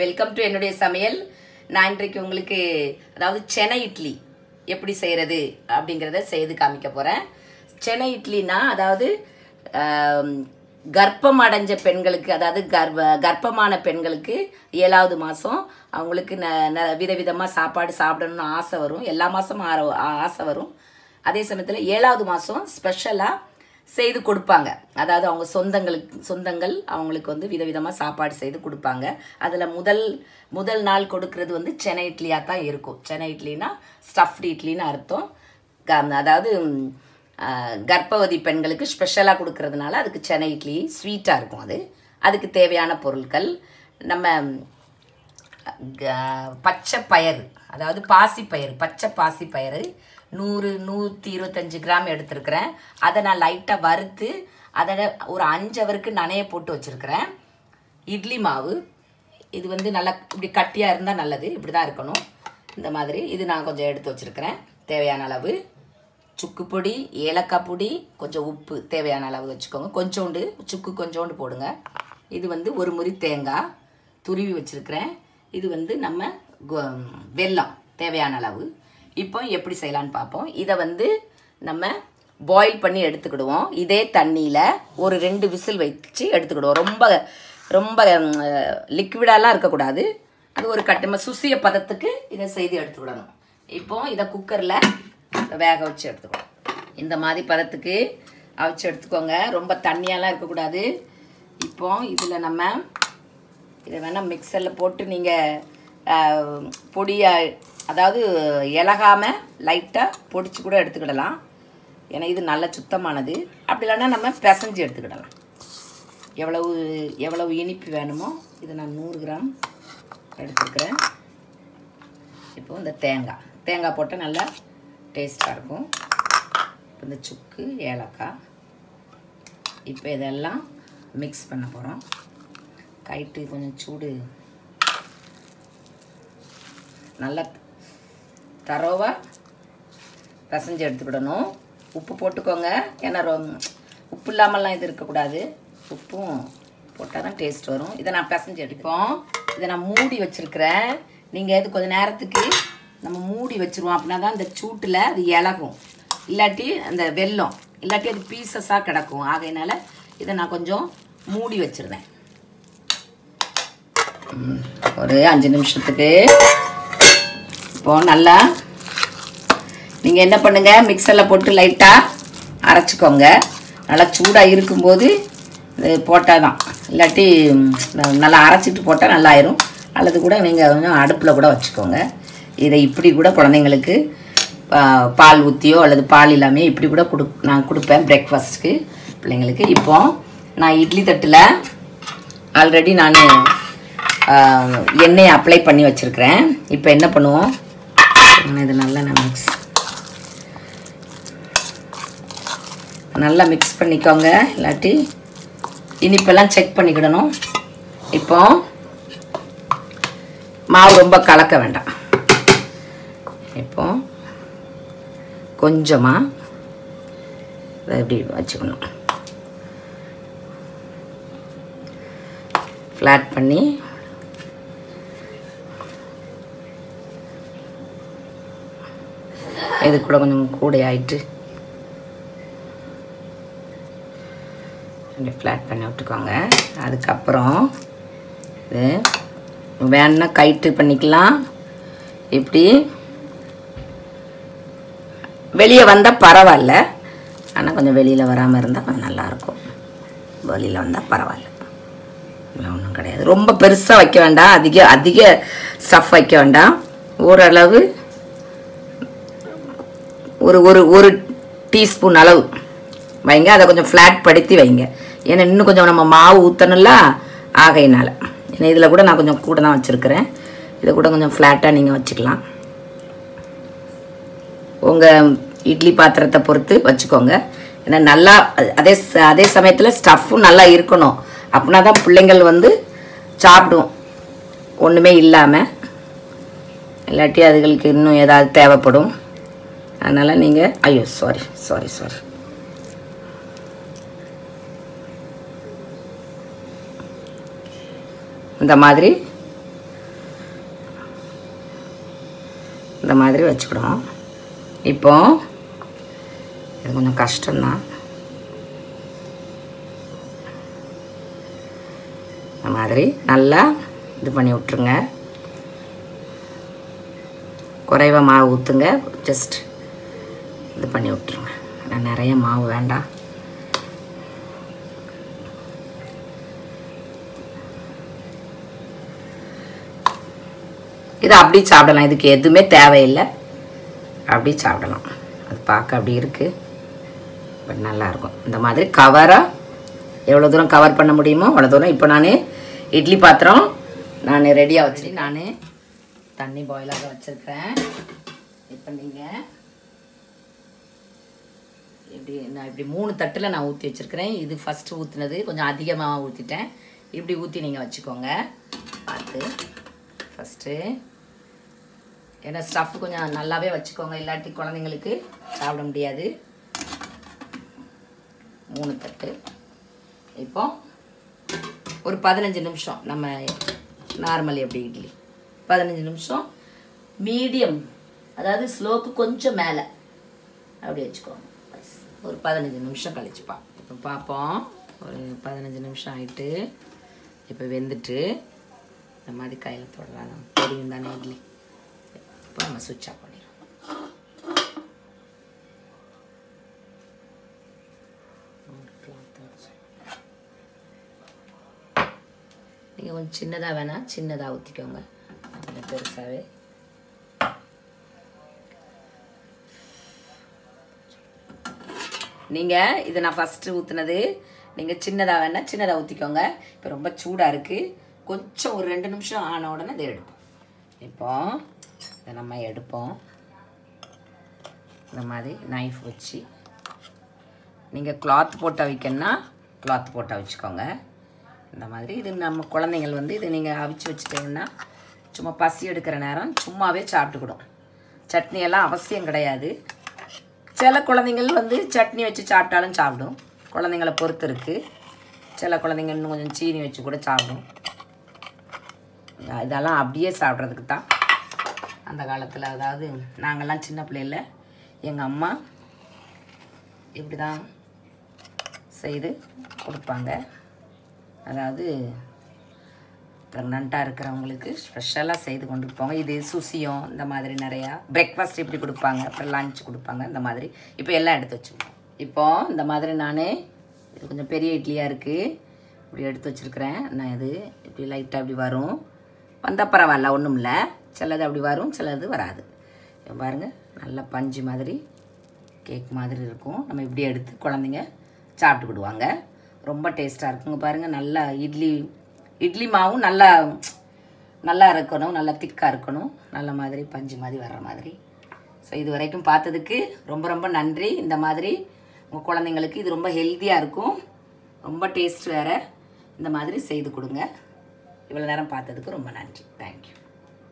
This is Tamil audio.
வெல்கம் டு என்னுடைய சமையல். நான் இன்றைக்கு உங்களுக்கு அதாவது சென்னை இட்லி எப்படி செய்கிறது அப்படிங்கிறத செய்து காமிக்க போகிறேன் சென்னை இட்லினா அதாவது கர்ப்பம் அடைஞ்ச பெண்களுக்கு அதாவது கர்ப்ப கர்ப்பமான பெண்களுக்கு ஏழாவது மாதம் அவங்களுக்கு ந ந விதவிதமாக சாப்பாடு சாப்பிடணும்னு ஆசை வரும். எல்லா மாதமும் ஆசை வரும். அதே சமயத்தில் ஏழாவது மாதம் ஸ்பெஷலாக செய்து கொடுப்பாங்க. அதாவது அவங்க சொந்தங்களுக்கு சொந்தங்கள் அவங்களுக்கு வந்து விதவிதமாக சாப்பாடு செய்து கொடுப்பாங்க. அதில் முதல் முதல் நாள் கொடுக்கறது வந்து சென்னை இட்லியாக தான் இருக்கும். சென்னை இட்லினா ஸ்டஃப்டு இட்லின்னு அர்த்தம். க- அதாவது கர்ப்பவதி பெண்களுக்கு ஸ்பெஷலாக கொடுக்கறதுனால அதுக்கு சென்னை இட்லி ஸ்வீட்டாக இருக்கும் அது. அதுக்கு தேவையான பொருட்கள் நம்ம பச்சை பயிறு அதாவது பாசி பயிறு பச்சை பாசி பயிறு நூறு நூற்றி இருபத்தஞ்சி கிராம் எடுத்திருக்கிறேன். அதை நான் லைட்டாக வறுத்து அதை ஒரு அஞ்சு அவருக்கு நனைய போட்டு வச்சுருக்கிறேன். இட்லி மாவு. இது வந்து நல்லா இப்படி கட்டியாக இருந்தால் நல்லது இப்படி தான் இருக்கணும். இந்த மாதிரி இது நான் கொஞ்சம் எடுத்து வச்சுருக்கிறேன். தேவையான அளவு சுக்கு பொடி ஏலக்காய் பொடி கொஞ்சம் உப்பு தேவையான அளவு வச்சுக்கோங்க. கொஞ்சோண்டு சுக்கு கொஞ்சோண்டு போடுங்க. இது வந்து ஒரு முறி தேங்காய். துருவி வச்சுருக்கிறேன். இது வந்து நம்ம கொ- வெல்லம் தேவையான அளவு. இப்போ எப்படி செய்யலான்னு பார்ப்போம். இதை வந்து நம்ம பாயில் பண்ணி எடுத்துக்கிடுவோம். இதே தண்ணியில் ஒரு ரெண்டு விசில் வச்சு எடுத்துக்கிடுவோம். ரொம்ப ரொம்ப லிக்விடாலாம் இருக்கக்கூடாது. அது ஒரு கட்டமாக சுசிய பதத்துக்கு இதை செய்து எடுத்துக்கிடணும். இப்போ இதை குக்கரில் வேக வச்சு எடுத்துக்கணும் இந்த மாதிரி பதத்துக்கு அவிச்சு எடுத்துக்கோங்க. ரொம்ப தண்ணியெல்லாம் இருக்கக்கூடாது. இப்போ இதில் நம்ம இதை வேணால் மிக்சரில் போட்டு நீங்கள் பொடியை அதாவது இலகாமல் லைட்டாக பொடிச்சு கூட எடுத்துக்கிடலாம். ஏன்னா இது நல்ல சுத்தமானது. அப்படி இல்லைன்னா நம்ம பிசைஞ்சு எடுத்துக்கிடலாம். எவ்வளவு எவ்வளவு இனிப்பு வேணுமோ இதை நான் நூறு கிராம் எடுத்துக்கிறேன். இப்போ இந்த தேங்காய். தேங்காய் போட்டால் நல்லா டேஸ்ட்டாக இருக்கும். இப்போ இந்த சுக்கு ஏலக்காய். இப்போ இதெல்லாம் மிக்ஸ் பண்ண போகிறோம் கைட்டு கொஞ்சம் சூடு. நல்லா தரோவாக பிசைஞ்சு எடுத்துக்கிடணும். உப்பு போட்டுக்கோங்க. ஏன்னா ரொ- உப்பு இல்லாமல்லாம் இது இருக்கக்கூடாது. உப்பும் போட்டால் தான் டேஸ்ட் வரும். இதை நான் பிசைஞ்சு எடுப்போம். இதை நான் மூடி வச்சுருக்கிறேன். நீங்கள் இது கொஞ்சம் நேரத்துக்கு நம்ம மூடி வச்சுருவோம் அப்படின்னா தான் இந்த சூட்டில் அது இலகும். இல்லாட்டி அந்த வெல்லம் இல்லாட்டி அது பீசஸாக கிடக்கும். ஆகையினால இதை நான் கொஞ்சம் மூடி வச்சுருந்தேன். ஒரு அஞ்சு நிமிஷத்துக்கு. இப்போ நல்லா நீங்கள் என்ன பண்ணுங்கள் மிக்சரில் போட்டு லைட்டாக அரைச்சிக்கோங்க. நல்லா சூடாக இருக்கும்போது இது போட்டால் தான் இல்லாட்டி நல்லா அரைச்சிட்டு போட்டால் நல்லா ஆயிரும் அல்லது கூட நீங்கள் கொஞ்சம் அடுப்பில் கூட வச்சுக்கோங்க. இதை இப்படி கூட குழந்தைங்களுக்கு பால் ஊற்றியோ அல்லது பால் இல்லாமல் இப்படி கூட கொடு நான் கொடுப்பேன் பிரேக்ஃபாஸ்ட்டுக்கு பிள்ளைங்களுக்கு இப்போ நான் இட்லி தட்டில் ஆல்ரெடி நான் எண்ணெயை அப்ளை பண்ணி வச்சுருக்கிறேன். இப்போ என்ன பண்ணுவோம்? இது நல்லா நான் மிக்ஸ் நல்லா மிக்ஸ் பண்ணிக்கோங்க. இல்லாட்டி இனிப்பெல்லாம் செக் பண்ணிக்கிடணும். இப்போ மாவு ரொம்ப கலக்க வேண்டாம். இப்போ கொஞ்சமாக இதை இப்படி வச்சுக்கணும். ஃப்ளாட் பண்ணி இது கூட கொஞ்சம் கூட ஆயிட்டு. அப்படி ஃப்ளாட் பண்ணி விட்டுக்கோங்க. அதுக்கப்புறம் இது வேணுன்னா கைட்டு பண்ணிக்கலாம். இப்படி வெளியே வந்தால் பரவாயில்ல. ஆனால் கொஞ்சம் வெளியில் வராமல் இருந்தால் கொஞ்சம் நல்லாயிருக்கும். வெளியில் வந்தால் பரவாயில்ல. ஒன்றும் கிடையாது. ரொம்ப பெருசாக வைக்க வேண்டாம். அதிக அதிக ஸ்டஃப் வைக்க வேண்டாம். ஓரளவு ஒரு ஒரு ஒரு டீஸ்பூன் அளவு. வைங்க அதை கொஞ்சம் ஃப்ளாட் படுத்தி வைங்க. ஏன்னா இன்னும் கொஞ்சம் நம்ம மாவு ஊற்றணும்ல ஆகையினால். ஏன்னா இதில் கூட நான் கொஞ்சம் கூட தான் வச்சுருக்கிறேன். இதை கூட கொஞ்சம் ஃப்ளாட்டாக நீங்கள் வச்சுக்கலாம். உங்கள் இட்லி பாத்திரத்தை பொறுத்து வச்சுக்கோங்க. ஏன்னா நல்லா அதே அதே சமயத்தில் ஸ்டஃப்பும் நல்லா இருக்கணும். அப்படின்னா தான் பிள்ளைங்கள் வந்து சாப்பிடும். ஒன்றுமே இல்லாமல் இல்லாட்டி அதுகளுக்கு இன்னும் ஏதாவது தேவைப்படும். அதனால் நீங்கள் ஐயோ சாரி சாரி சாரி இந்த மாதிரி இந்த மாதிரி வச்சுக்கிடுவோம். இப்போ இது கொஞ்சம் கஷ்டம்தான். இந்த மாதிரி நல்லா இது பண்ணி விட்ருங்க குறைவாக மாவு ஊற்றுங்க ஜஸ்ட் இது பண்ணி விட்ருங்க நான் நிறைய மாவு வேண்டாம் இது அப்படி சாப்பிடலாம். இதுக்கு எதுவுமே தேவையில்லை. அப்படி சாப்பிடலாம். அது பார்க்க அப்படி இருக்குது பட் நல்லாயிருக்கும் இந்த மாதிரி கவராக எவ்வளோ தூரம் கவர் பண்ண முடியுமோ அவ்வளோ தூரம். இப்போ நான் இட்லி பாத்திரம் நான் ரெடியாக வச்சுட்டு நான் தண்ணி பாயிலாக வச்சுருக்கிறேன். இப்போ நீங்கள் இப்படி நான் இப்படி மூணு தட்டில் நான் ஊற்றி வச்சுருக்கிறேன். இது ஃபஸ்ட்டு ஊற்றுனது கொஞ்சம் அதிகமாக ஊற்றிட்டேன் இப்படி ஊற்றி நீங்கள் வச்சுக்கோங்க. பார்த்து ஃபஸ்ட்டு ஏன்னா ஸ்டஃப் கொஞ்சம் நல்லாவே வச்சுக்கோங்க இல்லாட்டி குழந்தைங்களுக்கு சாப்பிட முடியாது. மூணு தட்டு. இப்போ ஒரு பதினஞ்சு நிமிஷம். நம்ம நார்மல் எப்படி இட்லி? பதினஞ்சு நிமிஷம். மீடியம் அதாவது ஸ்லோக்கு கொஞ்சம் மேலே. அப்படி வச்சுக்கோங்க. ஒரு பதினஞ்சு நிமிஷம் கழிச்சுப்பா. இப்போ பார்ப்போம் ஒரு பதினஞ்சு நிமிஷம் ஆகிட்டு இப்போ வெந்துட்டு இந்த மாதிரி கையில் தொடலாம். தெரியும் தானே இட்லி. இப்போ நம்ம சுவிட்ச் ஆஃப் பண்ணிடுவோம் நீங்கள் கொஞ்சம் சின்னதாக வேணால் சின்னதாக ஊற்றிக்கோங்க பெருசாகவே நீங்கள் இது நான் ஃபஸ்ட்டு ஊற்றுனது நீங்கள் சின்னதாக வேணால் சின்னதாக ஊற்றிக்கோங்க இப்போ ரொம்ப சூடாக இருக்குது கொஞ்சம் ஒரு ரெண்டு நிமிஷம் ஆன உடனே இதை எடுப்போம். இப்போ இதை நம்ம எடுப்போம். இந்த மாதிரி நைஃப் வச்சு. நீங்கள் கிளாத் போட்டு அவிக்கணும்னா கிளாத் போட்டு அவிச்சுக்கோங்க இந்த மாதிரி இது நம்ம குழந்தைங்கள் வந்து இது நீங்கள் அவிச்சு வச்சுட்டீங்கன்னா சும்மா பசி எடுக்கிற நேரம் சும்மாவே சாப்பிட்டுக்கிடும். சட்னி எல்லாம் அவசியம் கிடையாது. சில குழந்தைங்கள் வந்து சட்னி வச்சு சாப்பிட்டாலும் சாப்பிடும். குழந்தைங்கள பொறுத்து இருக்குது சில குழந்தைங்க இன்னும் கொஞ்சம் சீனி வச்சு கூட சாப்பிடும். இதெல்லாம் அப்படியே சாப்பிட்றதுக்கு தான். அந்த காலத்தில் அதாவது நாங்கள்லாம் சின்ன பிள்ளையில எங்கள் அம்மா இப்படி தான் செய்து கொடுப்பாங்க. அதாவது ப்ரெக்னண்ட்டாக இருக்கிறவங்களுக்கு ஸ்பெஷலாக செய்து கொண்டு போவாங்க இது சுசியம் இந்த மாதிரி நிறையா பிரேக்ஃபாஸ்ட் இப்படி கொடுப்பாங்க அப்புறம் லஞ்ச் கொடுப்பாங்க இந்த மாதிரி. இப்போ எல்லாம் எடுத்து வச்சுருக்கோம். இப்போ இந்த மாதிரி நான் இது கொஞ்சம் பெரிய இட்லியாக இருக்குது இப்படி எடுத்து வச்சுருக்கிறேன். நான் இது இப்படி லைட்டாக இப்படி வரும். வந்தால் பரவாயில்ல ஒன்றும் இல்லை. சிலது அப்படி வரும் சிலது வராது. பாருங்கள் நல்ல பஞ்சு மாதிரி கேக் மாதிரி இருக்கும். நம்ம இப்படி எடுத்து குழந்தைங்க சாப்பிட்டுக்கிடுவாங்க. ரொம்ப டேஸ்ட்டாக இருக்குங்க பாருங்கள் நல்லா இட்லி இட்லி மாவும் நல்லா நல்லா இருக்கணும் நல்லா திக்காக இருக்கணும். நல்ல மாதிரி பஞ்சு மாதிரி வர்ற மாதிரி. ஸோ இது வரைக்கும் பார்த்ததுக்கு ரொம்ப ரொம்ப நன்றி. இந்த மாதிரி உங்கள் குழந்தைங்களுக்கு இது ரொம்ப ஹெல்த்தியாக இருக்கும். ரொம்ப டேஸ்ட் வேறு. இந்த மாதிரி செய்து கொடுங்க. இவ்வளோ நேரம் பார்த்ததுக்கு ரொம்ப நன்றி. தேங்க்யூ